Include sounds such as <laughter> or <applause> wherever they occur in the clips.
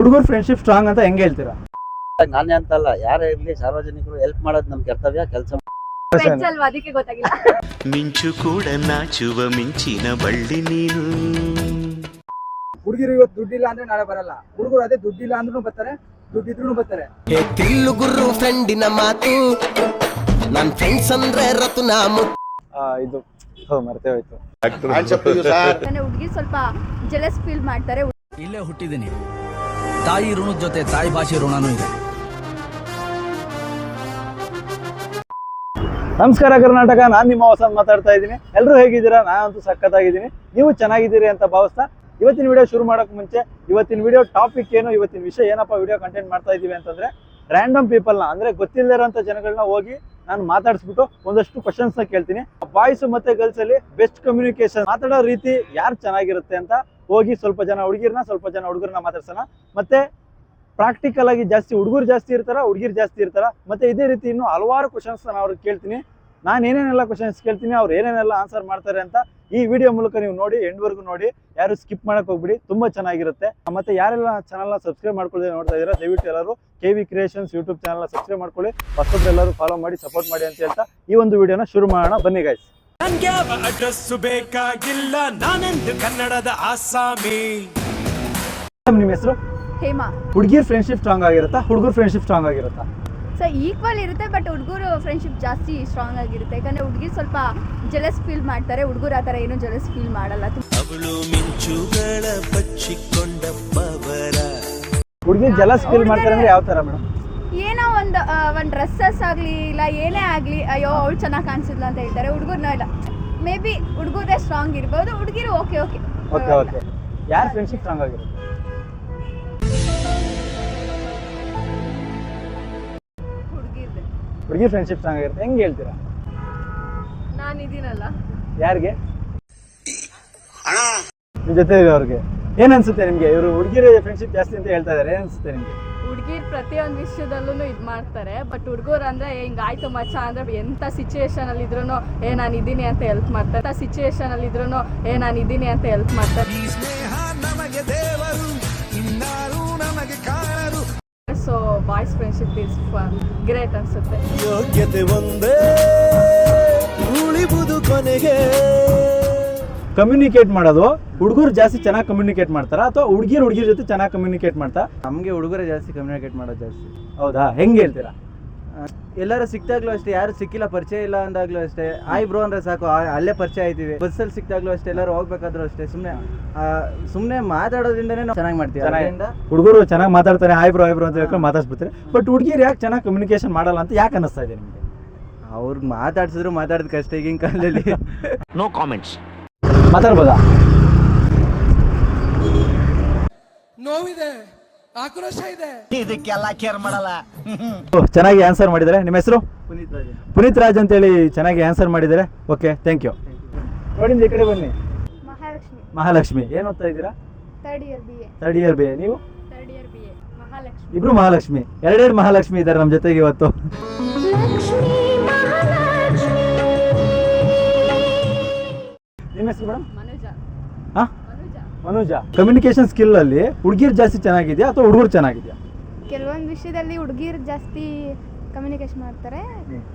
ಹುಡುಗರು friendship strong ಅಂತ ಹೆಂಗೆ ಹೇಳ್ತೀರಾ? ನಾನೇ ಅಂತಲ್ಲ ಯಾರೇ ಇರ್ಲಿ ಸಾರ್ವಜನಿಕರು ಹೆಲ್ಪ್ ಮಾಡೋದು ನಮ್ ಕರ್ತವ್ಯ ಕೆಲಸ ವೆಜ್ ಅಲ್ವಾ? ಅದಕ್ಕೆ ಗೊತ್ತಾಗಿಲ್ಲ. ಮಿಂಚು ಕೂಡ ನಾಚುವ ಮಿಂಚಿನ ಬಳ್ಳಿ ನೀನು. ಹುಡುಗಿರು ಇವತ್ತು ದುಡ್ಡಿಲ್ಲ ಅಂದ್ರೆ ನಾಳೆ ಬರಲ್ಲ. ಹುಡುಗರು ಅದೇ ದುಡ್ಡಿಲ್ಲ ಅಂದ್ರೂ ಬರ್ತಾರೆ ದುಡ್ಡಿದ್ರು ಬರ್ತಾರೆ. ತಿಲ್ಲು ಗುರು ಫ್ರೆಂಡಿನ ಮಾತು ನನ್ ಫ್ರೆಂಡ್ಸ್ ಅಂದ್ರೆ ರತುನ ಮುತ್ತು. ಆ, ಇದು ಹೋ ಮರ್ತೇ ಹೋಯ್ತು. ಹುಡುಗಿ ಸ್ವಲ್ಪ ಜೆಲಸ್ ಫೀಲ್ ಮಾಡ್ತಾರೆ. ಇಲ್ಲೇ ಹುಟ್ಟಿದ್ದೀನಿ. ತಾಯಿ ಋಣದ ಜೊತೆ ತಾಯಿ ಭಾಷೆ ಋಣನೂ ಇದೆ. ನಮಸ್ಕಾರ ಕರ್ನಾಟಕ, ನಾನು ನಿಮ್ಮ ಹೊಸ ಮಾತಾಡ್ತಾ ಇದ್ದೀನಿ. ಎಲ್ಲರೂ ಹೇಗಿದ್ದೀರಾ? ನಾನಂತೂ ಸಖತ್ತಾಗಿದ್ದೀನಿ. ನೀವು ಚೆನ್ನಾಗಿದ್ದೀರಿ ಅಂತ ಭಾವಿಸ್ತಾ ಇವತ್ತಿನ ವಿಡಿಯೋ ಶುರು ಮಾಡೋಕೆ ಮುಂಚೆ ಇವತ್ತಿನ ವಿಡಿಯೋ ಟಾಪಿಕ್ ಏನು, ಇವತ್ತಿನ ವಿಷಯ ಏನಪ್ಪ ವಿಡಿಯೋ ಕಂಟೆಂಟ್ ಮಾಡ್ತಾ ಇದ್ದೀವಿ ಅಂತಂದ್ರೆ ರ್ಯಾಂಡಮ್ ಪೀಪಲ್ನ ಅಂದ್ರೆ ಇರೋಂಥ ಜನಗಳನ್ನ ಹೋಗಿ ನಾನು ಮಾತಾಡಿಸ್ಬಿಟ್ಟು ಒಂದಷ್ಟು ಕ್ವಶನ್ಸ್ನ ಕೇಳ್ತೀನಿ. ಬಾಯ್ಸ್ ಮತ್ತೆ ಗರ್ಲ್ಸಲ್ಲಿ ಬೆಸ್ಟ್ ಕಮ್ಯುನಿಕೇಶನ್ ಮಾತಾಡೋ ರೀತಿ ಯಾರು ಚೆನ್ನಾಗಿರುತ್ತೆ ಅಂತ ಹೋಗಿ ಸ್ವಲ್ಪ ಜನ ಹುಡುಗಿರ್ನ ಸ್ವಲ್ಪ ಜನ ಹುಡುಗರನ್ನ ಮಾತಾಡ್ಸೋಣ. ಮತ್ತೆ ಪ್ರಾಕ್ಟಿಕಲ್ ಆಗಿ ಜಾಸ್ತಿ ಹುಡುಗರು ಜಾಸ್ತಿ ಇರ್ತಾರ, ಹುಡುಗಿರು ಜಾಸ್ತಿ ಇರ್ತಾರ. ಮತ್ತೆ ಇದೇ ರೀತಿ ಇನ್ನು ಹಲವಾರು ಕ್ವಶನ್ಸ್ ನಾನು ಅವ್ರಿಗೆ ಕೇಳ್ತೀನಿ. ನಾನು ಏನೇನೆಲ್ಲ ಕ್ವಶನ್ಸ್ ಕೇಳ್ತೀನಿ, ಅವ್ರು ಏನೇನೆಲ್ಲ ಆನ್ಸರ್ ಮಾಡ್ತಾರೆ ಅಂತ ಈ ವಿಡಿಯೋ ಮೂಲಕ ನೀವು ನೋಡಿ, ಎಂಡ್ವರೆಗೂ ನೋಡಿ, ಯಾರು ಸ್ಕಿಪ್ ಮಾಡಕ್ ಹೋಗ್ಬಿಡಿ, ತುಂಬಾ ಚೆನ್ನಾಗಿರುತ್ತೆ. ಮತ್ತೆ ಯಾರೆಲ್ಲ ಚಾನಲ್ನ ಸಬ್ಸ್ಕ್ರೈಬ್ ಮಾಡ್ಕೊಳ್ಳಿ ನೋಡ್ತಾ ಇದ್ದೀರಾ, ದಯವಿಟ್ಟು ಎಲ್ಲರೂ ಕೆ ವಿ ಕ್ರಿಯೇಷನ್ಸ್ ಯೂಟ್ಯೂಬ್ ಚಾನಲ್ನ ಸಬ್ಸ್ಕ್ರೈಬ್ ಮಾಡ್ಕೊಳ್ಳಿ. ಹೊಸಬ್ರು ಎಲ್ಲರೂ ಫಾಲೋ ಮಾಡಿ ಸಪೋರ್ಟ್ ಮಾಡಿ ಅಂತ ಹೇಳ್ತಾ ಈ ಒಂದು ವಿಡಿಯೋನ ಶುರು ಮಾಡೋಣ. ಬನ್ನಿ ಗೈಸ್ ನನ್ಗ್ಯಾವ ಅಡ್ರೆಸ್ ಬೇಕಾಗಿಲ್ಲ. ನಾನೆಂದು ಕನ್ನಡದ ಆಸಾಮಿ. ನಿಮ್ಮ ಹೆಸರು? ಹೇಮಾ. ಹುಡುಗಿರ್ ಫ್ರೆಂಡ್ಶಿಪ್ ಸ್ಟ್ರಾಂಗ್ ಆಗಿರುತ್ತಾ? ಹುಡುಗರು ಫ್ರೆಂಡ್ಶಿಪ್ ಸ್ಟ್ರಾಂಗ್ ಆಗಿರುತ್ತಾ? ಸರ್ ಈಕ್ವಲ್ ಇರುತ್ತೆ ಬಟ್ ಹುಡುಗರು ಫ್ರೆಂಡ್ಶಿಪ್ ಜಾಸ್ತಿ ಸ್ಟ್ರಾಂಗ್ ಆಗಿರುತ್ತೆ. ಯಾಕಂದ್ರೆ ಹುಡುಗಿ ಸ್ವಲ್ಪ ಜೆಲಸ್ ಫೀಲ್ ಮಾಡ್ತಾರೆ. ಹುಡುಗರು ಆ ಥರ ಏನು ಜೆಲಸ್ ಫೀಲ್ ಮಾಡಲ್ಲ. ಅವಳು ಮಿಂಚುಗಳ ಬಚ್ಚಿಕೊಂಡ ಪವರ. ಹುಡುಗಿ ಜಲಸ್ ಫೀಲ್ ಮಾಡ್ತಾರೆ ಅಂದ್ರೆ ಯಾವ ತರ ಮೇಡಮ್? ಒಂದು ಡ್ರೆಸ್ಸಸ್ ಆಗಲಿ ಇಲ್ಲ ಏನೇ ಆಗಲಿ ಅಯ್ಯೋ ಅವಳು ಚೆನ್ನಾಗಿ ಕಾಣಿಸಿದ್ಲ ಅಂತ ಹೇಳ್ತಾರೆ. ಹುಡುಗರ್ನ ಇಲ್ಲ. ಮೇ ಬಿ ಹುಡುಗರೇ ಸ್ಟ್ರಾಂಗ್ ಇರ್ಬೋದು ಹುಡುಗಿರು ಓಕೆ ಓಕೆ ಓಕೆ ಓಕೆ ಯಾರು ಫ್ರೆಂಡ್ಶಿಪ್ ಸ್ಟ್ರಾಂಗ್ ಆಗಿರುತ್ತೆ ಹುಡುಗಿರ್ದೆ. ಹುಡುಗಿ ಫ್ರೆಂಡ್ಶಿಪ್ ಸ್ಟ್ರಾಂಗ್ ಆಗಿರುತ್ತೆ. ಹೆಂಗೆ ಹೇಳ್ತೀರಾ? ನಾನು ಇದೀನಲ್ಲ. ಯಾರಿಗೆ? ನಿಮ್ ಜೊತೆ ಇರೋರಿಗೆ ಏನ್ ಅನ್ಸುತ್ತೆ ನಿಮಗೆ? ಇವರು ಹುಡುಗಿರ ಫ್ರೆಂಡ್ಶಿಪ್ ಜಾಸ್ತಿ ಅಂತ ಹೇಳ್ತಾ ಇದಾರೆ. ಏನ್ ಅನ್ಸುತ್ತೆ ನಿಮ್ಗೆ? ಹುಡುಗಿರ್ ಪ್ರತಿಯೊಂದು ವಿಷಯದಲ್ಲೂ ಇದು ಮಾಡ್ತಾರೆ. ಬಟ್ ಹುಡುಗರು ಅಂದ್ರೆ ಹಿಂಗಾಯ್ತು ಮಚ್ಚ ಅಂದ್ರೆ ಎಂಥ ಸಿಚುಯೇಷನ್ ಅಲ್ಲಿ ಇದ್ರು ಏ ನಾನು ಇದ್ದೀನಿ ಅಂತ ಹೆಲ್ಪ್ ಮಾಡ್ತಾರೆ. ಎಂಥ ಸಿಚುವೇಶನಲ್ಲಿ ಅಲ್ಲಿ ಇದ್ರು ಏ ನಾನು ಇದ್ದೀನಿ ಅಂತ ಹೆಲ್ಪ್ ಮಾಡ್ತಾರೆ. ನಮಗೆ ದೇವರು ಇನ್ನಾರು ನಮಗೆ ಕಾಣರು so boys friendship is great ಅನ್ಸುತ್ತೆ. ಯೋಗ್ಯತೆ ಒಂದೇ ಉಳಿಬುದು ಕೊನೆಗೆ. ಕಮ್ಯುನಿಕೇಟ್ ಮಾಡೋದು ಹುಡುಗರು ಜಾಸ್ತಿ ಚೆನ್ನಾಗಿ ಕಮ್ಯುನಿಕೇಟ್ ಮಾಡ್ತಾರಾ ಅಥವಾ ಹುಡುಗಿಯರು ಹುಡುಗಿರ ಜೊತೆ ಚೆನ್ನಾಗಿ ಕಮ್ಯುನಿಕೇಟ್ ಮಾಡ್ತಾ ನಮಗೆ ಹುಡುಗರೇ ಜಾಸ್ತಿ ಕಮ್ಯುನಿಕೇಟ್ ಮಾಡೋದು ಜಾಸ್ತಿ. ಹೌದಾ? ಹೆಂಗೆ ಹೇಳ್ತೀರಾ? ಎಲ್ಲರೂ ಸಿಕ್ತಾಗ್ಲೂ ಅಷ್ಟೇ ಯಾರು ಸಿಕ್ಕಿಲ್ಲ ಪರಿಚಯ ಇಲ್ಲ ಅಂದಾಗ್ಲೂ ಅಷ್ಟೇ. ಆಯ್ ಬ್ರೋ ಅಂದ್ರೆ ಸಾಕು ಆ- ಅಲ್ಲೇ ಪರಿಚಯ ಆಯ್ತೀವಿ. ಬಸ್ಸಲ್ಲಿ ಸಿಕ್ತಾಗ್ಲೂ ಅಷ್ಟೇ ಎಲ್ಲರೂ ಹೋಗ್ಬೇಕಾದ್ರೂ ಅಷ್ಟೇ. ಸುಮ್ಮನೆ ಸುಮ್ಮನೆ ಮಾತಾಡೋದ್ರಿಂದನೇ ನಾವು ಚೆನ್ನಾಗಿ ಮಾಡ್ತೀವಿ. ಚೆನ್ನಾಗಿ ಅದರಿಂದ ಹುಡುಗರು ಚೆನ್ನಾಗಿ ಮಾತಾಡ್ತಾರೆ ಹಾಯ್ ಬ್ರೋ ಹಾಯ್ ಬ್ರೋ ಅಂತ ಹೇಳ್ಕೊಂಡು ಮಾತಾಡ್ಸ್ಬಿಡ್ತಾರೆ. ಬಟ್ ಹುಡುಗಿರು ಯಾಕೆ ಚೆನ್ನಾಗಿ ಕಮ್ಯುನಿಕೇಶನ್ ಮಾಡಲ್ಲ ಅಂತ ಯಾಕೆ ಅನ್ನಿಸ್ತಾ ಇದೆ ನಿಮಗೆ? ಅವ್ರಿಗೆ ಮಾತಾಡ್ಸಿದ್ರು ಮಾತಾಡೋದು ಕಷ್ಟ ಈಗಿನ ಕಾಲದಲ್ಲಿ. <laughs> No comments ಮಾತಾಡ್ಬೋದಾ? ನೋವಿದೆ ಆಕ್ರೋಶ ಇದೆ. ಓ, ಚೆನ್ನಾಗಿ ಆನ್ಸರ್ ಮಾಡಿದರೆ ನಿಮ್ಮ ಹೆಸರು? ಪುನೀತ್ ರಾಜ್ ಪುನೀತ್ ರಾಜ್ ಅಂತೇಳಿ ಚೆನ್ನಾಗಿ ಆನ್ಸರ್ ಮಾಡಿದರೆ ಓಕೆ ಥ್ಯಾಂಕ್ ಯು ನೋಡಿ ಈ ಕಡೆ ಬನ್ನಿ. ಮಹಾಲಕ್ಷ್ಮಿ. ಮಹಾಲಕ್ಷ್ಮಿ. ಏನು ಓದ್ತಾ ಇದ್ದೀರಾ? Third year B A third year B ನೀವು? Third year B A Mahalakshmi. ಇಬ್ರು ಮಹಾಲಕ್ಷ್ಮಿ. ಎರಡೆರಡು ಮಹಾಲಕ್ಷ್ಮಿ ಇದ್ದಾರೆ ನಮ್ಮ ಜೊತೆಗೆ ಇವತ್ತು. ನಿಮ್ಮ ಹೆಸರು ಮೇಡಮ್? ಮನುಜ. ಹಾ? ಮನುಜ. ಮನೋಜ. ಕಮ್ಯುನಿಕೇಶನ್ ಸ್ಕಿಲ್ ಅಲ್ಲಿ ಹುಡುಗಿರ್ ಜಾಸ್ತಿ ಚೆನ್ನಾಗಿದೆಯಾ ಅಥವಾ ಹುಡುಗರು ಚೆನ್ನಾಗಿದೆಯಾ? ಕೆಲವೊಂದು ವಿಷಯದಲ್ಲಿ ಹುಡುಗಿರು ಜಾಸ್ತಿ ಕಮ್ಯುನಿಕೇಶನ್ ಮಾಡ್ತಾರೆ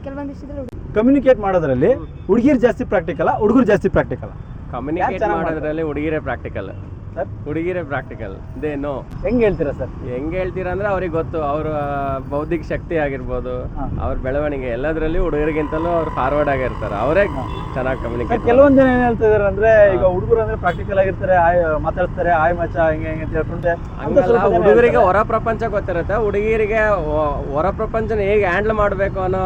ಕೆಲವೊಂದು ವಿಷಯದಲ್ಲಿ ಹುಡುಗಿ ಕಮ್ಯುನಿಕೇಟ್ ಮಾಡೋದ್ರಲ್ಲಿ ಹುಡುಗಿರ್ ಜಾಸ್ತಿ ಪ್ರಾಕ್ಟಿಕಲ್ ಹುಡುಗರು ಜಾಸ್ತಿ ಪ್ರಾಕ್ಟಿಕಲ್ ಕಮ್ಯುನಿಕೇಟ್ ಚೆನ್ನಾಗ್ ಮಾಡೋದ್ರಲ್ಲಿ ಹುಡುಗಿರೇ ಪ್ರಾಕ್ಟಿಕಲ್ ಸರ್? ಹುಡುಗಿರೇ ಪ್ರಾಕ್ಟಿಕಲ್ ದೇ ನೋ ಹೆಂಗ್ ಹೇಳ್ತೀರಾ ಸರ್? ಹೆಂಗ್ ಹೇಳ್ತೀರಾ ಅಂದ್ರೆ ಅವ್ರಿಗೆ ಗೊತ್ತು. ಅವ್ರ ಬೌದ್ಧಿಕ ಶಕ್ತಿ ಆಗಿರ್ಬೋದು. ಅವ್ರ ಬೆಳವಣಿಗೆ. ಎಲ್ಲದರಲ್ಲಿ ಹುಡುಗರಿಗಿಂತಲೂ ಅವ್ರು ಫಾರ್ವರ್ಡ್ ಆಗಿರ್ತಾರೆ ಅವರೇ ಚೆನ್ನಾಗಿ ಕಮ್ಯುನಿಕೇಟ್ ಕೆಲವೊಂದ್ ಜನ ಏನ್ ಹೇಳ್ತಾ ಇದಾರೆ ಅಂದ್ರೆ ಈಗ ಹುಡುಗರು ಅಂದ್ರೆ ಪ್ರಾಕ್ಟಿಕಲ್ ಆಗಿರ್ತಾರೆ ಆಯ್ ಮಾತಾಡ್ತಾರೆ ಆಯ್ ಮಚ್ಚ ಹಿಂಗೆ ಹಿಂಗೆ ಅಂತ ಹೇಳ್ಕೊಂಡೆ ಹಂಗಲ್ಲ ಹುಡುಗರಿಗೆ ಹೊರ ಪ್ರಪಂಚ ಗೊತ್ತಿರುತ್ತೆ. ಹುಡುಗಿರಿಗೆ ಹೊರ ಪ್ರಪಂಚನ ಹೇಗೆ ಹ್ಯಾಂಡಲ್ ಮಾಡಬೇಕು ಅನ್ನೋ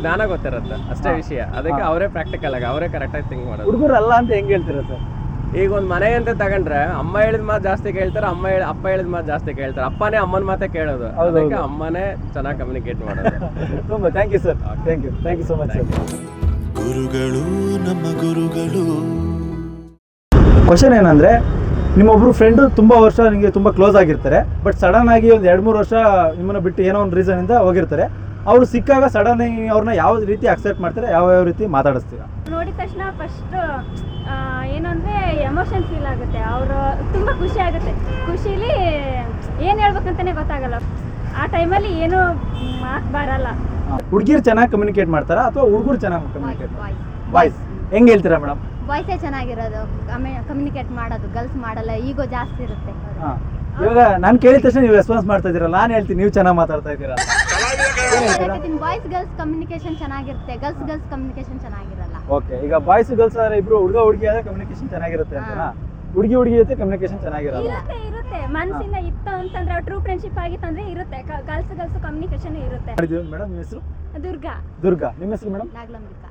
ಜ್ಞಾನ ಗೊತ್ತಿರುತ್ತೆ. ಅಷ್ಟೇ ವಿಷಯ. ಅದಕ್ಕೆ ಅವರೇ ಪ್ರಾಕ್ಟಿಕಲ್ ಆಗಿ ಅವರೇ ಕರೆಕ್ಟಾಗಿ ಥಿಂಕ್ ಮಾಡೋದು. ಹುಡುಗರು ಅಲ್ಲ ಅಂತ ಹೆಂಗ್ ಹೇಳ್ತೀರಾ ಸರ್? ಈಗ ಒಂದು ಮನೆ ಅಂತ ತಗೊಂಡ್ರೆ ಅಮ್ಮ ಹೇಳಿದ ಮಾತು ಜಾಸ್ತಿ ಕೇಳ್ತಾರೆ ಅಮ್ಮ ಹೇಳಿ ಅಪ್ಪ ಹೇಳಿದ ಮಾತು ಜಾಸ್ತಿ ಕೇಳ್ತಾರೆ. ಅಪ್ಪನೇ ಅಮ್ಮನ ಮಾತೇ ಕೇಳೋದು. ಅದಕ್ಕೆ ಅಮ್ಮನೇ ಚೆನ್ನಾಗಿ ಕಮ್ಯುನಿಕೇಟ್ ಮಾಡೋದು. ತುಂಬ thank you sir thank you thank you so much ಗುರುಗಳು ನಮ್ಮ ಗುರುಗಳು. ಕ್ವಶನ್ ಏನಂದ್ರೆ ನಿಮ್ಮೊಬ್ರು ಫ್ರೆಂಡು ತುಂಬಾ ವರ್ಷ ನಿಮಗೆ ತುಂಬಾ ಕ್ಲೋಸ್ ಆಗಿರ್ತಾರೆ ಬಟ್ ಸಡನ್ ಆಗಿ ಒಂದು ಎರಡು ಮೂರು ವರ್ಷ ನಿಮ್ಮನ್ನ ಬಿಟ್ಟು ಏನೋ ಒಂದು ರೀಸನ್ ಇಂದ ಹೋಗಿರ್ತಾರೆ. ಅವ್ರು ಸಿಕ್ಕಾಗ ಸಡನ್ ಅವ್ರನ್ನ ಯಾವ ರೀತಿ ಅಕ್ಸೆಪ್ಟ್ ಮಾಡ್ತಾರೆ ಯಾವ ಯಾವ ರೀತಿ ಮಾತಾಡಿಸ್ತೀರಾ? ನೋಡಿದ ತಕ್ಷಣ ಫಸ್ಟ್ ಏನು ಅಂದರೆ ಎಮೋಷನ್ ಫೀಲ್ ಆಗುತ್ತೆ. ಅವರು ತುಂಬ ಖುಷಿ ಆಗುತ್ತೆ. ಖುಷಿಲಿ ಏನು ಹೇಳ್ಬೇಕಂತಲೇ ಗೊತ್ತಾಗಲ್ಲ. ಆ ಟೈಮಲ್ಲಿ ಏನು ಮಾತು ಬರಲ್ಲ. ಹುಡುಗಿರು ಚೆನ್ನಾಗಿ ಕಮ್ಯುನಿಕೇಟ್ ಮಾಡ್ತಾರಾ ಅಥವಾ ಹುಡುಗರು ಚೆನ್ನಾಗಿ ಕಮ್ಯುನಿಕೇಟ್ ವಾಯ್ಸ್ ಹೆಂಗ್ ಹೇಳ್ತೀರಾ ಮೇಡಮ್ ವಾಯ್ಸೇ ಚೆನ್ನಾಗಿರೋದು. ಕಮ್ಯುನಿಕೇಟ್ ಮಾಡೋದು. ಗರ್ಲ್ಸ್ ಮಾಡಲ್ಲ ಈಗೋ ಜಾಸ್ತಿ ಇರುತ್ತೆ. ಇವಾಗ ನಾನು ಕೇಳಿದ ತಕ್ಷಣ ನೀವು ರೆಸ್ಪಾನ್ಸ್ ಮಾಡ್ತಾ ಇದ್ದೀರಲ್ಲ ನಾನು ಹೇಳ್ತೀನಿ ನೀವು ಚೆನ್ನಾಗಿ ಮಾತಾಡ್ತಾ ಇದ್ದೀರಾ ಬಾಯ್ಸ್ ಗರ್ಲ್ಸ್ ಕಮ್ಯುನಿಕೇಶನ್ ಚೆನ್ನಾಗಿರುತ್ತೆ ಗರ್ಲ್ಸ್ ಗರ್ಲ್ಸ್ ಕಮ್ಯುನಿಕೇಶನ್ ಚೆನ್ನಾಗಿರಲ್ಲ. ಓಕೆ ಈಗ ಬಾಯ್ಸ್ ಗರ್ಲ್ಸ್ ಆದ್ರೆ ಇಬ್ರು ಹುಡುಗ ಹುಡುಗಿ ಆದ್ರೆ ಕಮ್ಯುನಿಕೇಶನ್ ಚೆನ್ನಾಗಿರುತ್ತೆ ಅಂತನಾ ಹುಡುಗಿ ಹುಡುಗಿ ಜೊತೆ ಕಮ್ಯುನಿಕೇಶನ್ ಚೆನ್ನಾಗಿರಲ್ಲ. ಇರುತ್ತೆ ಇರುತ್ತೆ. ಮನಸ್ಸಿಂದ ಇತ್ತು ಅಂತಂದ್ರೆ ಟ್ರೂ ಫ್ರೆಂಡ್ಶಿಪ್ ಆಗಿತ್ತಂದ್ರೆ ಇರುತ್ತೆ. ಗರ್ಲ್ಸ್ ಗರ್ಲ್ಸ್ ಕಮ್ಯುನಿಕೇಶನ್ ಇರುತ್ತೆ. ಮೇಡಮ್ ನಿಮ್ಮ ಹೆಸರು? ದುರ್ಗಾ. ದುರ್ಗಾ. ನಿಮ್ಮ ಹೆಸರು ಮೇಡಮ್? ನಾಗಲಂಬಿಕಾ?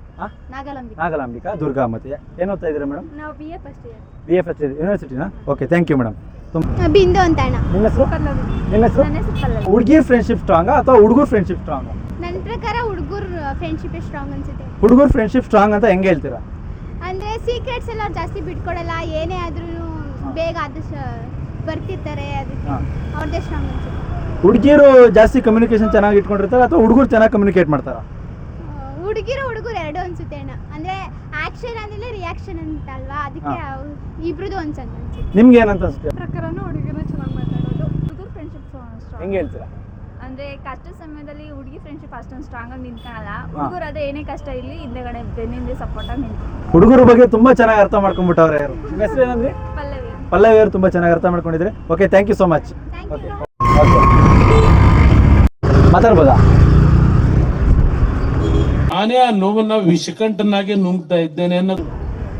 ನಾಗಲಂಬಿಕಾ. ನಾಗಲಾಂಬಿಕಾ ದುರ್ಗಾ ಮತ್ತೆ ಏನ್ ಓದ್ತಾ ಇದ್ದೀರಾ ಮೇಡಮ್? ನಾವು B A first year B F first ಯೂನಿವರ್ಸಿಟಿನಾ okay thank you madam Bindu ಅಂತ ಅಣ್ಣ. ನಿಮ್ಮ ಹೆಸರು? ಪಲ್ಲವಿ ನಿಮ್ಮ ಹೆಸರು? ನನ್ನ ಹೆಸರು ಪಲ್ಲವಿ ಹುಡುಗಿರ್ ಫ್ರೆಂಡ್ಶಿಪ್ ಸ್ಟ್ರಾಂಗ್ ಅಥವಾ ಹುಡುಗರ ಫ್ರೆಂಡ್ಶಿಪ್ ಸ್ಟ್ರಾಂಗ್ ನನ್ನ ಪ್ರಕಾರ ಹುಡುಗರ ಫ್ರೆಂಡ್ಶಿಪ್ ಸ್ಟ್ರಾಂಗ್ ಅನ್ಸುತ್ತೆ. ಹುಡುಗರು ಫ್ರೆಂಡ್ಶಿಪ್ ಸ್ಟ್ರಾಂಗ್ ಅಂತ ಹೆಂಗೆ ಹೇಳ್ತೀರಾ? ಅಂದ್ರೆ ಸೀಕ್ರೆಟ್ಸ್ ಎಲ್ಲ ಜಾಸ್ತಿ ಬಿಟ್ಕೊಡಲ್ಲ ಏನೇ ಆದ್ರೂ ಬೇಗ ಆದಷ್ಟು ಬರ್ತಿರ್ತಾರೆ ಅದಕ್ಕೆ ಅವರದೇ ಅವ್ರದ್ದೇ ಸ್ಟ್ರಾಂಗ್ ಅನ್ಸುತ್ತೆ. ಹುಡುಗಿಯರು ಜಾಸ್ತಿ ಕಮ್ಯುನಿಕೇಶನ್ ಚೆನ್ನಾಗಿ ಇಟ್ಕೊಂಡಿರ್ತಾರೆ ಅಥವಾ ಹುಡುಗರು ಚೆನ್ನಾಗಿ ಕಮ್ಯುನಿಕೇಟ್ ಮಾಡ್ತಾರಾ? ಹುಡುಗಿರು ಹುಡುಗರು ಎರಡು ಅನ್ಸುತ್ತೆ ಅಣ್ಣ. ಅಂದ್ರೆ ಆಕ್ಷನ್ ಅಂದ್ರೆ ರಿಯಾಕ್ಷನ್ ಅಂತ ಅಲ್ವಾ ಅದಕ್ಕೆ ಇಬ್ರದ್ದು ಅನ್ಸಂತ ಅನ್ಸುತ್ತೆ. ನಿಮ್ಗೆ ಏನಂತ ಅನ್ಸುತ್ತೆ? ಪ್ರಕಾರನೂ ಹುಡುಗಿನ ಚೆನ್ನಾಗಿ ಮಾತಾಡೋದು. ಹುಡುಗರು ಫ್ರೆಂಡ್ಶಿಪ್ ಸ್ಟ್ರಾಂಗ್ ಹೆಂಗೆ ಹೇಳ್ತೀರಾ? ಅಂದ್ರೆ ಕಷ್ಟ ಸಮಯದಲ್ಲಿ ಹುಡುಗಿ ಫ್ರೆಂಡ್ಶಿಪ್ ಅಷ್ಟೊಂದು ಸ್ಟ್ರಾಂಗ್ ಆಗಿ ನಿಂತ್ಕೊಳ್ಳಲ್ಲ ಹುಡುಗರು ಅದೇ ಏನೇ ಕಷ್ಟ ಇಲ್ಲಿ ಹಿಂದೆಗಡೆ ಬೆನ್ನಿಂದೆ ಸಪೋರ್ಟ್ ಆಗಿ ನಿಂತು ಹುಡುಗರ ಬಗ್ಗೆ ತುಂಬಾ ಚೆನ್ನಾಗಿ ಅರ್ಥ ಮಾಡ್ಕೊಂಡ್ಬಿಟ್ಟವ್ರೆ ಯಾರು? ನಿಮ್ಮ ಹೆಸರು ಏನಂದ್ರೆ? ಪಲ್ಲವಿ. ಪಲ್ಲವಿ ಅವರು ತುಂಬಾ ಚೆನ್ನಾಗಿ ಅರ್ಥ ಮಾಡ್ಕೊಂಡಿದ್ರೆ. Okay thank you so much thank okay you ಮಾತಾಡ್ಬೋದಾ? ನಾನೇ ಆ ನೋವನ್ನ ವಿಷಕಂಠನಾಗೆ ನುಂಗ್ತಾ ಇದ್ದೇನೆ ಅನ್ನೋದು.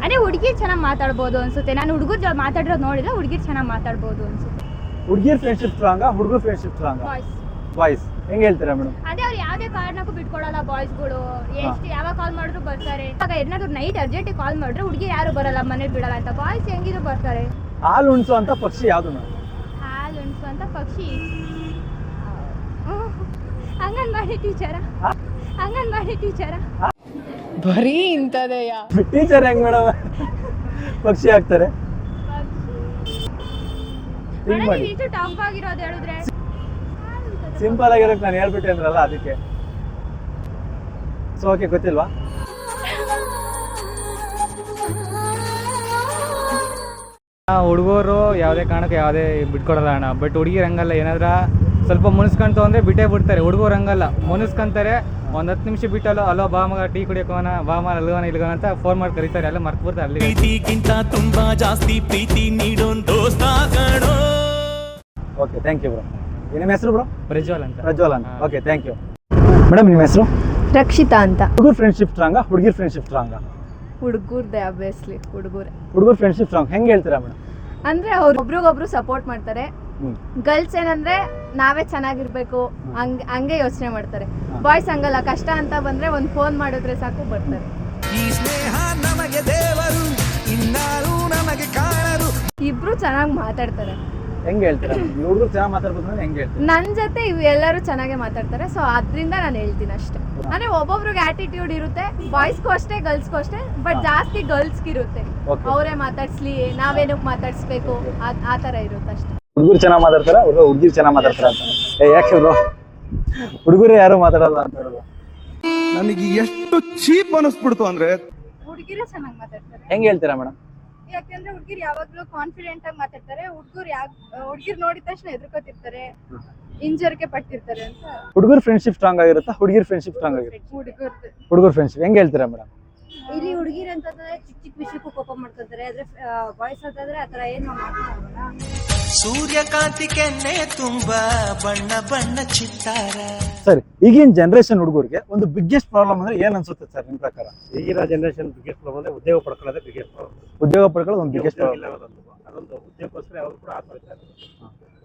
ಅದೇ ಹುಡುಗಿ ಚೆನ್ನಾಗಿ ಮಾತಾಡ್ಬೋದು ಅನ್ಸುತ್ತೆ. ನಾನು ಹುಡುಗರ ಜೊತೆ ಮಾತಾಡಿರೋದು ನೋಡಿಲ್ಲ ಹುಡುಗಿರ್ ಚೆನ್ನಾಗಿ ಮಾತಾಡ್ಬೋದು ಅನ್ಸುತ್ತೆ. ಹುಡುಗಿರ್ ಫ್ರೆಂಡ್ಶಿಪ್ ಸ್ಟ್ರಾಂಗ್ ಹುಡುಗರು ಫ್ರೆಂಡ್ಶಿಪ್ ಸ್ಟ್ರಾಂಗ್ ಬಾಯ್ಸ್ ವಾಯ್ಸ್ ಹೆಂಗ್ ಹೇಳ್ತೀರಾ ಮೇಡಮ್ ಅದೇ ಅವ್ರು ಯಾವುದೇ ಕಾರಣಕ್ಕೂ ಬಿಟ್ಕೊಡಲ್ಲ ಬಾಯ್ಸ್ಗಳು ಎಷ್ಟು ಯಾವಾಗ ಕಾಲ್ ಮಾಡಿದ್ರು ಬರ್ತಾರೆ. ಇವಾಗ ಏನಾದ್ರು ನೈಟ್ ಅರ್ಜೆಂಟ್ ಕಾಲ್ ಮಾಡಿದ್ರೆ ಹುಡುಗಿ ಯಾರು ಬರಲ್ಲ ಮನೆ ಬಿಡಲ್ಲ ಅಂತ. ಬಾಯ್ಸ್ ಹೆಂಗಿದ್ರು ಬರ್ತಾರೆ. ಹಾಲು ಉಣಿಸೋ ಅಂತ ಪಕ್ಷಿ ಯಾವ್ದು ಮೇಡಮ್ ಹಾಲು ಉಣಿಸುವಂತ ಪಕ್ಷಿ. ಅಂಗನವಾಡಿ ಟೀಚರ. ಅಂಗನವಾಡಿ ಟೀಚರ? ಬರೀ ಇಂಥದೆಯಾ? ಟೀಚರ್ ಹೆಂಗ್ ಮೇಡಮ್? ಪಕ್ಷಿ ಮಾಡಿ. ಇಷ್ಟು ಟಫ್ ಆಗಿರೋದು ಹೇಳಿದ್ರೆ ಸಿಂಪಲ್ ಆಗಿರೋಕೆ ನಾನು ಹೇಳ್ಬಿಟ್ಟೆ ಅಂದ್ರಲ್ಲ ಅದಕ್ಕೆ. ಸೊ ಓಕೆ ಗೊತ್ತಿಲ್ವಾ? ಹುಡುಗರು ಯಾವುದೇ ಕಾರಣಕ್ಕೆ ಯಾವುದೇ ಬಿಟ್ಕೊಡಲ್ಲ ಅಣ್ಣ. ಬಟ್ ಹುಡುಗಿರಂಗಲ್ಲ ಏನಾದ್ರ ಸ್ವಲ್ಪ ಮುನಿಸ್ಕೊಂತು ಅಂದರೆ ಬಿಟ್ಟೇ ಬಿಡ್ತಾರೆ ಹುಡುಗರು ಹಂಗಲ್ಲ ಮುನಿಸ್ಕೊಂತಾರೆ ಒಂದು ಹತ್ತು ನಿಮಿಷ ಬಿಟ್ಟಲ್ಲ ಅಲೋ ಬಾ ಮಗ ಟೀ ಕುಡಿಯೋಕೋನ ಬಾ ಮಗ ಅಲ್ಗೋನ ಇಲ್ಗೋನ ಅಂತ ಫೋನ್ ಮಾಡಿ ಕರೀತಾರೆ. ಎಲ್ಲ ಮರ್ತು ಬಿಡ್ತಾರೆ ಅಲ್ಲಿ ಪ್ರೀತಿಗಿಂತ ತುಂಬಾ ಜಾಸ್ತಿ ಪ್ರೀತಿ ನೀಡೋ ದೋಸ್ತ ಕಣೋ. ಓಕೆ ಥ್ಯಾಂಕ್ ಯು ಬ್ರೋ ನಿಮ್ಮ ಹೆಸರು ಬ್ರೋ ಪ್ರಜ್ವಲ್ ಅಂತ. ಪ್ರಜ್ವಲ್ ಅಂತ. ಓಕೆ ಥ್ಯಾಂಕ್ ಯು ಮೇಡಮ್ ನಿಮ್ಮ ಹೆಸರು? ರಕ್ಷಿತಾ ಅಂತ. ಹುಡುಗರು ಫ್ರೆಂಡ್ಶಿಪ್ ಸ್ಟ್ರಾಂಗ್ ಹುಡುಗಿರ್ ಫ್ರೆಂಡ್ಶಿಪ್ ಸ್ಟ್ರಾಂಗಾ ಹುಡುಗರ್ದೆ ಅಬ್ವಿಯಸ್ಲಿ ಹುಡುಗರು. ಹುಡುಗರು ಫ್ರೆಂಡ್ಶಿಪ್ ಸ್ಟ್ರಾಂಗ್ ಹೆಂಗೆ ಹೇಳ್ತೀರಾ ಮೇಡಮ್ ಅಂದ್ರೆ ಅವ್ರು ಒಬ್ರಿಗೊಬ್ರು ಸಪೋರ್ಟ್ ಮಾಡ್ತಾರೆ. ಗರ್ಲ್ಸ್ ಏನಂದ್ರೆ ನಾವೇ ಚೆನ್ನಾಗಿರ್ಬೇಕು ಹಂಗ್ ಹಂಗೆ ಯೋಚನೆ ಮಾಡ್ತಾರೆ. ಬಾಯ್ಸ್ ಹಂಗಲ್ಲ ಕಷ್ಟ ಅಂತ ಬಂದ್ರೆ ಒಂದ್ ಫೋನ್ ಮಾಡಿದ್ರೆ ಸಾಕು ಬರ್ತಾರೆ. ಈ ಸ್ನೇಹ ನಮಗೆ ದೇವರು ಇನ್ನಾರು ನಮಗೆ ಕಾಣರು. ಇಬ್ರು ಚೆನ್ನಾಗಿ ಮಾತಾಡ್ತಾರೆ. ಹೆಂಗೆ ಹೇಳ್ತೀರಾ? ಹುಡುಗರು ಚೆನ್ನಾಗಿ ಮಾತಾಡ್ಬೋದು ಅಂದ್ರೆ ಹೆಂಗೆ ಹೇಳ್ತೀರಾ? ನನ್ ಜೊತೆ ಇವ್ ಎಲ್ಲರೂ ಚೆನ್ನಾಗೇ ಮಾತಾಡ್ತಾರೆ ಸೊ ಅದ್ರಿಂದ ನಾನು ಹೇಳ್ತೀನಿ ಅಷ್ಟೇ. ಅಂದ್ರೆ ಒಬ್ಬೊಬ್ರಿಗೆ ಆಟಿಟ್ಯೂಡ್ ಇರುತ್ತೆ ಬಾಯ್ಸ್ಗೂ ಅಷ್ಟೇ ಗರ್ಲ್ಸ್ಗೂ ಅಷ್ಟೇ ಬಟ್ ಜಾಸ್ತಿ ಗರ್ಲ್ಸ್ಗಿರುತ್ತೆ. ಅವರೇ ಮಾತಾಡ್ಸ್ಲಿ ನಾವೇನಕ್ಕೆ ಮಾತಾಡ್ಸ್ಬೇಕು ಆ- ಆ ತರ ಇರುತ್ತೆ ಅಷ್ಟೇ. ಹುಡುಗರು ಚೆನ್ನಾಗಿ ಮಾತಾಡ್ತಾರ? ಹುಡುಗಿರು ಚೆನ್ನಾಗಿ ಮಾತಾಡ್ತಾರ ಅಂತ. ಏ ಯಾಕೆ ಬ್ರೋ ಹುಡುಗರು ಯಾರು ಮಾತಾಡಲ್ಲ ಅಂತ ಹೇಳೋದು? ನನಗೆ ಎಷ್ಟು ಚೀಪ್ ಅನಿಸ್ಬಿಡ್ತು ಅಂದ್ರೆ ಹುಡುಗಿರೇ ಚೆನ್ನಾಗಿ ಮಾತಾಡ್ತಾರೆ. ಹೆಂಗ್ ಹೇಳ್ತೀರಾ ಮೇಡಮ್? ಯಾಕಂದ್ರೆ ಹುಡುಗಿರು ಯಾವಾಗ್ಲೂ ಕಾನ್ಫಿಡೆಂಟ್ ಆಗಿ ಮಾತಾಡ್ತಾರೆ. ಹುಡುಗರು ಯಾಕ್ ಹುಡುಗಿರು ನೋಡಿದ ತಕ್ಷಣ ಎದ್ರಕೋತಿರ್ತಾರೆ ಇಂಜರ್ಗೆ ಪಟ್ಟಿರ್ತಾರೆ ಅಂತ. ಹುಡುಗರು ಫ್ರೆಂಡ್ಶಿಪ್ ಸ್ಟ್ರಾಂಗ್ ಆಗಿರುತ್ತಾ? ಹುಡುಗಿರ್ ಫ್ರೆಂಡ್ಶಿಪ್ ಸ್ಟ್ರಾಂಗ್ ಆಗಿರುತ್ತೆ? ಹುಡುಗರ್ದು. ಹುಡುಗರು ಫ್ರೆಂಡ್ಶಿಪ್ ಹೆಂಗ್ ಹೇಳ್ತೀರಾ ಮೇಡಮ್? ಇಲ್ಲಿ ಹುಡುಗಿರ್ ಅಂತಂದ್ರೆ ಚಿಕ್ಕ ಚಿಕ್ಕ ವಿಷಯಕ್ಕೂ ಕೋಪ ಮಾಡ್ಕೊತಾರೆ ಆದ್ರೆ ಬಾಯ್ಸ್ ಅಂತಂದ್ರೆ ಆತರ ಏನು ಮಾತಾಡೋಣ ಸೂರ್ಯಕಾಂತಿ ಕೆನ್ನೆ ತುಂಬಾ ಬಣ್ಣ ಬಣ್ಣ ಚಿತ್ತಾರ. ಸರಿ ಈಗಿನ ಜನರೇಷನ್ ಹುಡುಗರಿಗೆ ಒಂದು ಬಿಗ್ಗೆಸ್ಟ್ ಪ್ರಾಬ್ಲಮ್ ಅಂದ್ರೆ ಏನ್ ಅನ್ಸುತ್ತೆ ಸರ್ ನಿಮ್ ಪ್ರಕಾರ? ಈಗಿನ ಜನರೇಷನ್ ಬಿಗ್ಗೆಸ್ಟ್ ಪ್ರಾಬ್ಲಮ್ ಅಂದ್ರೆ ಉದ್ಯೋಗ ಪಡ್ಕೊಳ್ಳೋದೇ ಬಿಗ್ಗೆಸ್ಟ್ ಪ್ರಾಬ್ಲಮ್ ಉದ್ಯೋಗ ಪಡ್ಕೊಳ್ಳೋದು ಒಂದು ಬಿಗ್ಗೆಸ್ಟ್ ಪ್ರಾಬ್ಲಮ್ ಅದೊಂದು ಉದ್ಯೋಗಕ್ಕೋಸ್ಕರ ಅವರು ಕೂಡ ಆತ್ಮಹತ್ಯೆ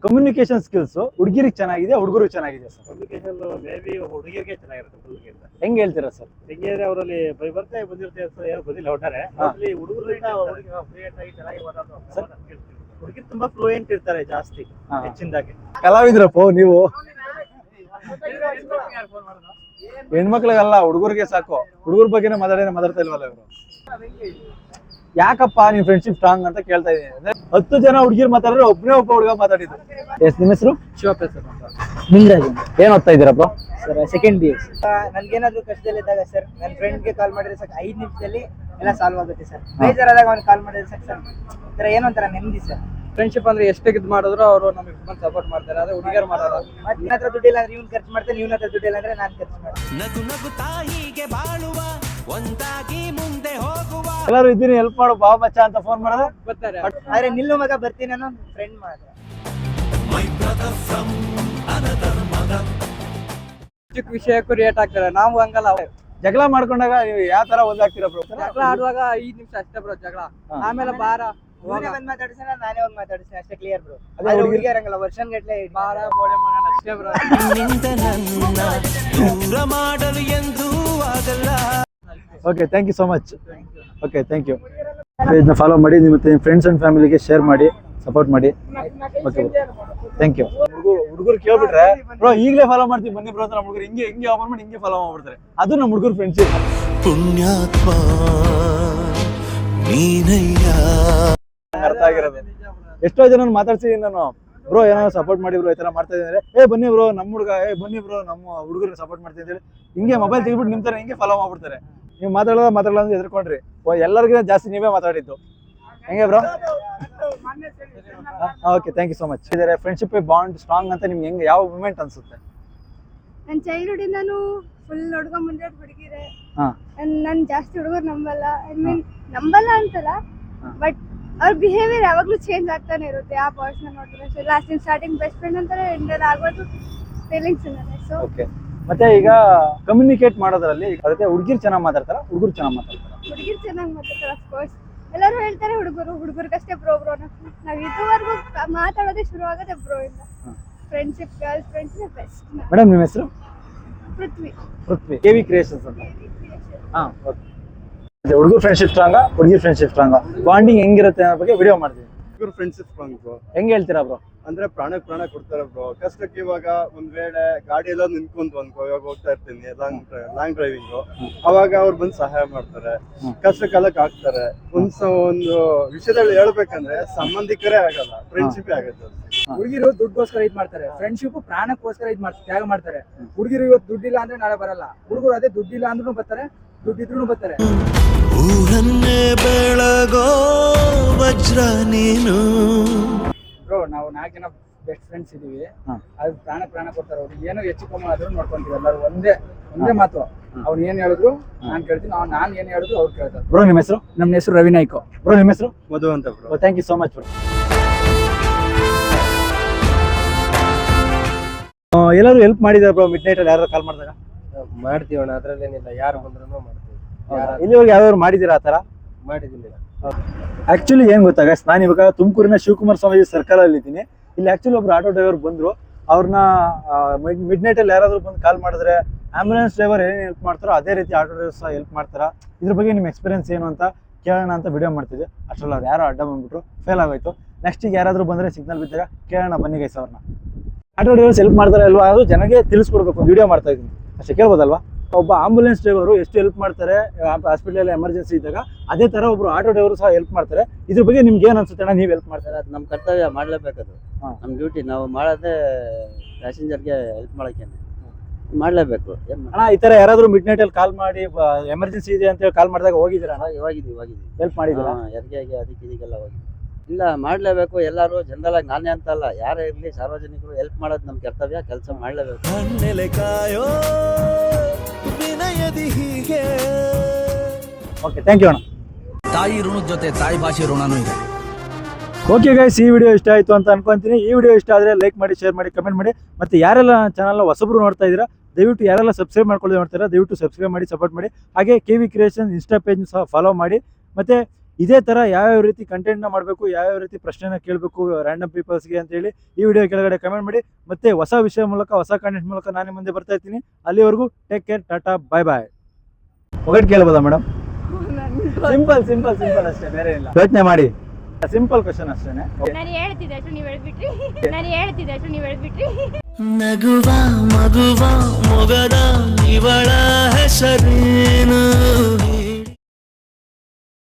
ಕಮ್ಯುನಿಕೇಶನ್ ಸ್ಕಿಲ್ಸ್ ಹುಡುಗಿರಿಗೆ ಚೆನ್ನಾಗಿದೆ ಹುಡುಗರಿಗೆ ಚೆನ್ನಾಗಿದೆ ಸರ್? ಕಮ್ಯುನಿಕೇಶನ್ ಮೇಬಿ ಹುಡುಗಿಯರಿಗೆ ಚೆನ್ನಾಗಿರುತ್ತೆ ಹುಡುಗಿಯಿಂದ ಹೆಂಗ್ ಹೇಳ್ತೀರಾ ಸರ್? ಹೆಂಗೆ ಅವರಲ್ಲಿ ಬೈ ಬರ್ತಾ ಬಂದಿರುತ್ತೆ ಅಂತ ಏನು ಬಂದಿಲ್ಲ ಒಟ್ಟಾರೆ. ಅಲ್ಲಿ ಹುಡುಗರಿಂದ ಹುಡುಗಿ ಫ್ಲೂಯೆಂಟ್ ಆಗಿ ಚೆನ್ನಾಗಿ ಮಾತಾಡೋದು ಹುಡುಗಿರು ತುಂಬಾ ಫ್ಲೂಯೆಂಟ್ ಇರ್ತಾರೆ ಜಾಸ್ತಿ. ಹೆಚ್ಚಿನದಾಗಿ. ಕಲಾವಿದ್ರಪ್ಪ ನೀವು? ಹೆಣ್ಮಕ್ಳಿಗಲ್ಲ ಹುಡುಗರಿಗೆ ಸಾಕು. ಹುಡುಗರ ಬಗ್ಗೆನೇ ಮಾತಾಡೇನೆ ಮಾತಾಡ್ತಾ ಇಲ್ವಲ್ಲ ಇವರು? ಯಾಕಪ್ಪ ನಿಮ್ ಫ್ರೆಂಡ್ಶಿಪ್ ಸ್ಟ್ರಾಂಗ್ ಅಂತ ಕೇಳ್ತಾ ಇದೀನಿ. ಅಂದ್ರೆ ಹತ್ತು ಜನ ಹುಡುಗಿರ್ ಮಾತಾಡಿದ್ರೆ ಒಬ್ಬನೇ ಒಬ್ಬ ಹುಡುಗ ಮಾತಾಡಿದ್ರು ಎಸ್ ನಿಮ್ಮ ಹೆಸರು? ಶಿವಪ್ರಸಾದ್ ಅಂತ. ನಿಂಗರಾಜ್ ಏನ್ ಓದ್ತಾ ಇದ್ದೀರಪ್ಪ? ಸರ್ ಸೆಕೆಂಡ್ ಬಿ ಎಸ್ ಕಷ್ಟದಲ್ಲಿ ಕಷ್ಟದಲ್ಲಿದ್ದಾಗ ಸರ್ ನನ್ನ ಫ್ರೆಂಡ್ಗೆ ಕಾಲ್ ಮಾಡಿದ್ರೆ ಸಾಕು. ಐದು ನಿಮಿಷದಲ್ಲಿ ಎಲ್ಲ ಸಾಲ್ವ್ ಆಗುತ್ತೆ ಸರ್. ಬೇಜಾರಾದಾಗ ಅವ್ನು ಕಾಲ್ ಮಾಡಿದ್ರೆ ಸಾಕು ಸರ್. ಈ ಥರ ಏನೋ ಒಂಥರ ನೆಮ್ಮದಿ ಸರ್. ಫ್ರೆಂಡ್ಶಿಪ್ ಅಂದ್ರೆ ಎಷ್ಟು ಇದು ಮಾಡಿದ್ರು ಅವರು ನಮಗೆ ಬಂದು ಸಪೋರ್ಟ್ ಮಾಡ್ತಾರೆ. ಅದೇ ಹುಡುಗಿಯರು ಮಾಡೋದು. ಮತ್ತೆ ನಿನ್ನ ಹತ್ರ ದುಡ್ಡಿಲ್ಲ ಅಂದ್ರೆ ಇವ್ನು ಖರ್ಚು ಮಾಡ್ತಾನೆ ಇವ್ನ ಹತ್ರ ದುಡ್ಡಿಲ್ಲ ಅಂದ್ರೆ ನಾನು ಖರ್ಚು ಮಾಡ್ತೀನಿ. ನಗು ನಗು ತಾಯಿಗೆ ಬಾಳುವ ಒಂದಾಗಿ ಮುಂದೆ ಹೋಗುವ. ಎಲ್ಲರೂ ಇದ್ದೀನಿ ಹೆಲ್ಪ್ ಮಾಡು ಬಾ ಬಚ್ಚ ಅಂತ ಫೋನ್ ಮಾಡೋದು. ಗೊತ್ತಾರೆ. ಆದ್ರೆ ನಿಲ್ಲು ಮಗ ಬರ್ತೀನಿ ಅನ್ನೋ ಫ್ರೆಂಡ್ ಮಾಡಿದ್ರೆ ಚಿಕ್ಕ ವಿಷಯಕ್ಕೂ ರೇಟ್ ಆಗ್ತಾರೆ. ನಾವು ಹಂಗಲ್ಲ. ಜಗಳ ಮಾಡ್ಕೊಂಡಾಗ ನೀವು ಯಾವ ತರ ಒಂದಾಗ್ತೀರಾ ಬ್ರೋ ಜಗಳ ಆಡುವಾಗ ಐದ್ ನಿಮಿಷ ಅಷ್ಟೇ ಬ್ರೋ ಜಗಳ. ಆಮೇಲೆ ಬಾರ ಇವನೇ ಬಂದ್ ಮಾತಾಡ್ತಾನೆ ನಾನೇ ಹೋಗಿ ಮಾತಾಡ್ತೀನಿ ಅಷ್ಟೇ ಕ್ಲಿಯರ್ ಬ್ರೋ ಅದೇ ಹುಡುಗಿ- ಇರಂಗಲ್ಲ ವರ್ಷನ್ ಗಟ್ಲೆ ಬಾರ ಬೋಳೆ ಮಗನ ಅಷ್ಟೇ ಬ್ರೋ ನಿಂದ ನನ್ನ ದೂರ ಮಾಡಲು ಎಂದೂ ಆಗಲ್ಲ. Okay thank you so much okay thank you ಪೇಜ್ನ follow ಮಾಡಿ ನಿಮ್ಮ ಮತ್ತೆ ಫ್ರೆಂಡ್ಸ್ ಅಂಡ್ ಫ್ಯಾಮಿಲಿಗೆ ಶೇರ್ ಮಾಡಿ ಸಪೋರ್ಟ್ ಮಾಡಿ. ಓಕೆ ಥ್ಯಾಂಕ್ ಯು ಹುಡುಗರು ಹುಡುಗರು ಕೇಳ್ಬಿಟ್ರೆ ಬ್ರೋ ಈಗಲೇ ಫಾಲೋ ಮಾಡ್ತೀವಿ ಬನ್ನಿ ಬ್ರೋ ಅಂತ ನಮ್ಮ ಹುಡುಗರು. ಹಿಂಗೆ ಹಿಂಗೆ ಓಪನ್ ಮಾಡಿ ಹಿಂಗೆ ಫಾಲೋ ಮಾಡ್ಬಿಡ್ತಾರೆ. ಅದು ನಮ್ಮ ಹುಡುಗರು ಫ್ರೆಂಡ್ಶಿಪ್ ಪುಣ್ಯಾತ್ಮ ನೀನಯ್ಯ. ಅರ್ಥ ಆಗಿರೋದು. ಎಷ್ಟೋ ಜನ ಮಾತಾಡ್ಸಿದೀನಿ ನಾನು ಬ್ರೋ ಏನಾದ್ರು ಸಪೋರ್ಟ್ ಮಾಡಿ ಬ್ರೋ ಈ ತರ ಮಾಡ್ತಾ ಇದ್ದಾರೆ ಏ ಬನ್ನಿ ಬ್ರೋ ನಮ್ಮ ಹುಡುಗ ಏ ಬನ್ನಿ ಬ್ರೋ ನಮ್ಮ ಹುಡುಗರಿಗೆ ಸಪೋರ್ಟ್ ಮಾಡ್ತೀನಿ ಅಂತ ಹೇಳಿ ಹಿಂಗೆ ಮೊಬೈಲ್ ತೆಗಿಬಿಟ್ಟು ನಿಮ್ತಾರೆ ಹಿಂಗೆ ಫಾಲೋ ಮಾಡ್ಬಿಡ್ತಾರೆ. ನೀವು ಮಾತಾಡೋದ ಮಾತಾಡಲ್ಲ ಅಂತ ಎದ್ಕೊಂಡ್ರಿ ಎಲ್ಲರಿಗಿಂತ ಜಾಸ್ತಿ ನೀವೇ ಮಾತಾಡಿದ್ದು. ಹೆಂಗೆ bro? Okay thank you so much ಇದಾರೆ ಫ್ರೆಂಡ್ಶಿಪ್ ಬಾಂಡ್ ಸ್ಟ್ರಾಂಗ್ ಅಂತ ನಿಮ್ಗೆ ಹೆಂಗೆ ಯಾವ ಮೂಮೆಂಟ್ ಅನ್ಸುತ್ತೆ? ನನ್ನ ಚೈಲ್ಡ್ಹುಡ್ ಇಂದಾನು ಫುಲ್ ಹುಡುಗ ಮುಂದೆ ಹುಡುಗಿರೆ. ನನ್ ಜಾಸ್ತಿ ಹುಡುಗರು ನಂಬಲ್ಲ. ಐ ಮೀನ್ ನಂಬಲ್ಲ ಅಂತಲ್ಲ ಬಟ್ ಅವ್ರ ಬಿಹೇವಿಯರ್ ಯಾವಾಗ್ಲೂ ಚೇಂಜ್ ಆಗ್ತಾನೆ ಇರುತ್ತೆ. ಆ ಬಾಯ್ಸ್ನ ನೋಡಿದ್ರೆ last in starting best friend ಅಂತಾರೆ ಎಂಡ್ ಆಗೋದು ಫೀಲಿಂಗ್ಸ್ ಇದ್ದಾರೆ ಸೊ ಓಕೆ ಮತ್ತೆ ಈಗ ಕಮ್ಯುನಿಕೇಟ್ ಮಾಡೋದ್ರಲ್ಲಿ ಅದಕ್ಕೆ ಹುಡುಗಿರು ಚೆನ್ನಾಗಿ ಮಾತಾಡ್ತಾರ? ಹುಡುಗರು ಚೆನ್ನಾಗಿ ಮಾತಾಡ್ತಾರ? ಹುಡುಗಿರು ಚೆನ್ನಾಗಿ ಮಾತಾಡ್ತಾರೆ ಅಫ್ಕೋರ್ಸ್ ಎಲ್ಲರೂ ಹೇಳ್ತಾರೆ ಹುಡುಗರು ಹುಡುಗರಿಗಷ್ಟೇ ಬ್ರೋ ಬ್ರೋ ನಾವು ಇದುವರೆಗೂ ಮಾತಾಡೋದೇ ಶುರು ಆಗೋದೇ ಬ್ರೋ ಇಂದ. Friendship girls friends best madam ನಿಮ್ಮ ಹೆಸರು? Prithvi. Prithvi. K V creations ಅಂತ. ಹಾಂ ಓಕೆ ಹುಡುಗರು ಫ್ರೆಂಡ್ಶಿಪ್ ಸ್ಟ್ರಾಂಗ ಹುಡುಗಿ ಫ್ರೆಂಡ್ಶಿಪ್ ಸ್ಟ್ರಾಂಗ ಬಾಂಡಿಂಗ್ ಹೆಂಗಿರುತ್ತೆ ಅನ್ನೋ ಬಗ್ಗೆ ವಿಡಿಯೋ ಮಾಡ್ತೀವಿ ಹುಡುಗರು ಫ್ರೆಂಡ್ಶಿಪ್ ಸ್ಟ್ರಾಂಗ್ ಬ್ರೋ ಹೆಂಗ್ ಹೇಳ್ತೀರಾ ಬ್ರೋ ಅಂದ್ರೆ ಪ್ರಾಣಕ್ಕೆ ಪ್ರಾಣ ಕೊಡ್ತಾರೆ ಬ್ರೋ ಕಷ್ಟಕ್ಕೆ ಇವಾಗ ಒಂದ್ ವೇಳೆ ಗಾಡಿ ಎಲ್ಲ ನಿಂತ್ಕೊಂತು ಅನ್ಕೋ ಇವಾಗ ಹೋಗ್ತಾ ಇರ್ತೀನಿ ಲಾಂಗ್ ಲಾಂಗ್ ಡ್ರೈವಿಂಗ್ ಅವಾಗ ಅವ್ರು ಬಂದು ಸಹಾಯ ಮಾಡ್ತಾರೆ. ಕಷ್ಟ ಕಾಲಕ್ಕೆ ಆಗ್ತಾರೆ ಒಂದ್ ಸ- ಒಂದು ವಿಷಯದಲ್ಲಿ ಹೇಳ್ಬೇಕಂದ್ರೆ ಸಂಬಂಧಿಕರೇ ಆಗಲ್ಲ ಫ್ರೆಂಡ್ಶಿಪ್ ಆಗುತ್ತೆ ಹುಡುಗಿರು ದುಡ್ಡುಗೋಸ್ಕರ ಇದ್ ಮಾಡ್ತಾರೆ. ಫ್ರೆಂಡ್ಶಿಪ್ ಪ್ರಾಣಕ್ಕೋಸ್ಕರ ಇದ್ ಮಾಡ್ತಾರೆ ತ್ಯಾಗ ಮಾಡ್ತಾರೆ. ಹುಡುಗಿರು ಇವತ್ತು ದುಡ್ಡಿಲ್ಲ ಅಂದ್ರೆ ನಾಳೆ ಬರಲ್ಲ. ಹುಡುಗರು ಅದೇ ದುಡ್ಡಿಲ್ಲ ಅಂದ್ರೂ ಬರ್ತಾರೆ ದುಡ್ಡಿದ್ರು ಬರ್ತಾರೆ. ಊರನ್ನೇ ಬೆಳಗೋ ವಜ್ರ ನೀನು. ಬ್ರೋ ನಾವು ನಾಲ್ಕು ಜನ ಬೆಸ್ಟ್ ಫ್ರೆಂಡ್ಸ್ ಇದೀವಿ. ಹಾ. ಅದು ಪ್ರಾಣ ಪ್ರಾಣ ಕೊಡ್ತಾರೆ ಅವ್ರು. ಏನೋ ಹೆಚ್ಚು ಕಮ್ಮಿ ಆದ್ರೂ ನೋಡ್ಕೊಂತೀವಿ ಎಲ್ಲರೂ. ಒಂದೇ ಒಂದೇ ಮಾತು. ಅವ್ನು ಏನು ಹೇಳಿದ್ರು ನಾನು ಕೇಳ್ತೀನಿ. ಅವ್ನು ನಾನು ಏನು ಹೇಳಿದ್ರು ಅವ್ರು ಕೇಳ್ತಾರೆ. ಬ್ರೋ ನಿಮ್ಮ ಹೆಸರು? ನಮ್ಮ ಹೆಸರು ರವಿ ನಾಯ್ಕು. ಬ್ರೋ ನಿಮ್ಮ ಹೆಸರು? ಮಧು ಅಂತ bro thank you so much bro ಎಲ್ಲರೂ ಹೆಲ್ಪ್ ಮಾಡಿದಾರೆ ಬ್ರೋ ಮಿಡ್ ನೈಟ್ ಅಲ್ಲಿ ಯಾರು ಕಾಲ್ ಮಾಡಿದಾಗ? ಮಾಡ್ತೀವಿ ಅಣ್ಣ ಅದ್ರಲ್ಲೇನಿಲ್ಲ. ಯಾರು ಬಂದ್ರು ಮಾಡ್ತೀವಿ. ಇಲ್ಲಿವರೆಗೆ ಯಾವ್ದಾದ್ರು ಮಾಡಿದ್ದೀರಾ ಆ ಥರ? ಮಾಡಿದಿಲ್ಲ. ಆಕ್ಚುಲಿ ಏನ್ ಗೊತ್ತಾಗ ನಾನು ಇವಾಗ ತುಮಕೂರಿನ ಶಿವಕುಮಾರ್ ಸ್ವಾಮಿ ಸರ್ಕಲ್ ಅಲ್ಲಿ ಇದ್ದೀನಿ. ಇಲ್ಲಿ ಆಕ್ಚುಲಿ ಒಬ್ರು ಆಟೋ ಡ್ರೈವರ್ ಬಂದ್ರು. ಅವ್ರನ್ನ ಮಿಡ್ ನೈಟ್ ಅಲ್ಲಿ ಯಾರಾದ್ರೂ ಬಂದು ಕಾಲ್ ಮಾಡಿದ್ರೆ ಆಂಬುಲೆನ್ಸ್ ಡ್ರೈವರ್ ಏನ್ ಹೆಲ್ಪ್ ಮಾಡ್ತಾರೋ ಅದೇ ರೀತಿ ಆಟೋ ಡ್ರೈವರ್ ಸಹ ಹೆಲ್ಪ್ ಮಾಡ್ತಾರ? ಇದ್ರ ಬಗ್ಗೆ ನಿಮ್ಮ ಎಕ್ಸ್ಪೀರಿಯನ್ಸ್ ಏನು ಅಂತ ಕೇಳೋಣ ಅಂತ ವಿಡಿಯೋ ಮಾಡ್ತಿದ್ದೆ. ಅಷ್ಟ್ರಲ್ಲಿ ಅವ್ರು ಯಾರೋ ಅಡ್ಡ ಬಂದ್ಬಿಟ್ರು ಫೇಲ್ ಆಗೋಯ್ತು. ನೆಕ್ಸ್ಟ್ ಈಗ ಯಾರಾದ್ರೂ ಬಂದ್ರೆ ಸಿಗ್ನಲ್ ಬಿದ್ದಾಗ ಕೇಳೋಣ ಬನ್ನಿ ಗೈಸ್ ಅವ್ರನ್ನ. ಆಟೋ ಡ್ರೈವರ್ಸ್ ಹೆಲ್ಪ್ ಮಾಡ್ತಾರೆ ಅಲ್ವಾ ಅದು ಜನಗೆ ತಿಳಿಸ್ಕೊಡ್ಬೇಕು ವಿಡಿಯೋ ಮಾಡ್ತಾ ಇದ್ದೀನಿ. ಅಷ್ಟೇ ಕೇಳ್ಬೋದಲ್ವಾ? ಒಬ್ಬ ಆಂಬುಲೆನ್ಸ್ ಡ್ರೈವರು ಎಷ್ಟು ಹೆಲ್ಪ್ ಮಾಡ್ತಾರೆ ಹಾಸ್ಪಿಟಲ್ ಎಮರ್ಜೆನ್ಸಿ ಇದ್ದಾಗ ಅದೇ ತರ ಒಬ್ರು ಆಟೋ ಡ್ರೈವರು ಸಹ ಹೆಲ್ಪ್ ಮಾಡ್ತಾರೆ. ಇದ್ರ ಬಗ್ಗೆ ನಿಮ್ಗೆ ಏನ್ ಅನ್ಸುತ್ತೆ ಅಣ್ಣ? ನೀವು ಹೆಲ್ಪ್ ಮಾಡ್ತಾರೆ? ಅದು ನಮ್ಮ ಕರ್ತವ್ಯ ಮಾಡಲೇಬೇಕದು. ಅದು ನಮ್ಮ ಡ್ಯೂಟಿ ನಾವು ಮಾಡೋದೇ ಪ್ಯಾಸೆಂಜರ್ಗೆ ಹೆಲ್ಪ್ ಮಾಡೋಕ್ಕೆ ಮಾಡಲೇಬೇಕು. ಏನು ಅಣ್ಣ ಈ ತರ ಯಾರಾದ್ರೂ ಮಿಡ್ ನೈಟ್ ಅಲ್ಲಿ ಕಾಲ್ ಮಾಡಿ ಎಮರ್ಜೆನ್ಸಿ ಇದೆ ಅಂತ ಹೇಳಿ ಕಾಲ್ ಮಾಡಿದಾಗ ಹೋಗಿದ್ದೀರಾ ಹೋಗಿದ್ದೀವಿ ಹೋಗಿದ್ದೀವಿ. ಹೆಲ್ಪ್ ಮಾಡಿದ್ದೀರಾ? ಹೆರಿಗೆಗೆ ಅದಕ್ಕೆ ಇದಕ್ಕೆಲ್ಲ ಹೋಗಿ ಇಲ್ಲ ಮಾಡಲೇಬೇಕು. ಎಲ್ಲರೂ ಜನರಲ್ ಆಗಿ ನಾನೇ ಅಂತಲ್ಲ ಯಾರೇ ಇರಲಿ ಸಾರ್ವಜನಿಕರು ಹೆಲ್ಪ್ ಮಾಡೋದು ನಮ್ಮ ಕರ್ತವ್ಯ. ಕೆಲಸ ಮಾಡಲೇಬೇಕು. ವಿನಯದಿ ಹೀಗೆ. ಓಕೆ ಥ್ಯಾಂಕ್ ಯು ಅಣ್ಣ. ತಾಯಿ ಋಣದ ಜೊತೆ ತಾಯಿ ಭಾಷೆ ಋಣನೂ ಇದೆ. ಓಕೆ ಗೈಸ್ ಈ ವಿಡಿಯೋ ಇಷ್ಟ ಆಯ್ತು ಅಂತ ಅನ್ಕೊಂತೀನಿ. ಈ ವಿಡಿಯೋ ಇಷ್ಟ ಆದ್ರೆ ಲೈಕ್ ಮಾಡಿ ಶೇರ್ ಮಾಡಿ ಕಮೆಂಟ್ ಮಾಡಿ. ಮತ್ತೆ ಯಾರೆಲ್ಲ ಚಾನಲ್ ಹೊಸಬ್ರು ನೋಡ್ತಾ ಇದ್ದೀರಾ ದಯವಿಟ್ಟು ಯಾರೆಲ್ಲ ಸಬ್ಸ್ಕ್ರೈಬ್ ಮಾಡ್ಕೊಳ್ಳಿ ನೋಡ್ತೀರಾ ದಯವಿಟ್ಟು ಸಬ್ಸ್ಕ್ರೈಬ್ ಮಾಡಿ ಸಪೋರ್ಟ್ ಮಾಡಿ. ಹಾಗೆ K V creation insta page ಸಹ ಫಾಲೋ ಮಾಡಿ. ಮತ್ತೆ ಇದೇ ತರ ಯಾವ್ಯಾವ ರೀತಿ ಕಂಟೆಂಟ್ನ ಮಾಡಬೇಕು ಯಾವ್ಯಾವ ರೀತಿ ಪ್ರಶ್ನೆನ ಕೇಳಬೇಕು ರ್ಯಾಂಡಮ್ ಪೀಪಲ್ಸ್ಗೆ ಅಂತೇಳಿ ಈ ವಿಡಿಯೋ ಕೆಳಗಡೆ ಕಮೆಂಟ್ ಮಾಡಿ. ಮತ್ತೆ ಹೊಸ ವಿಷಯ ಮೂಲಕ ಹೊಸ ಕಂಟೆಂಟ್ ಮೂಲಕ ನಾನು ಮುಂದೆ ಬರ್ತಾ ಇರ್ತೀನಿ. ಅಲ್ಲಿವರೆಗೂ take care tata bye bye ಒಗಟ್ ಕೇಳ್ಬೋದಾ ಮೇಡಮ್ ಸಿಂಪಲ್ ಸಿಂಪಲ್ ಸಿಂಪಲ್ ಅಷ್ಟೇ ಬೇರೆ ಇಲ್ಲ. ಯೋಚನೆ ಮಾಡಿ. ಸಿಂಪಲ್ ಕ್ವಶನ್ ಅಷ್ಟೇನೆ. ನಾನು ಹೇಳ್ತಿದ್ದೆ ಅಷ್ಟು ನೀವು ಹೇಳ್ಬಿಟ್ರಿ. ನಾನು ಹೇಳ್ತಿದ್ದೆ ಅಷ್ಟು ನೀವು ಹೇಳ್ಬಿಟ್ರಿ. ನಗುವ ಮಗುವ ಮೊಗದ ಇವಳ ಹೆಸರೇನು?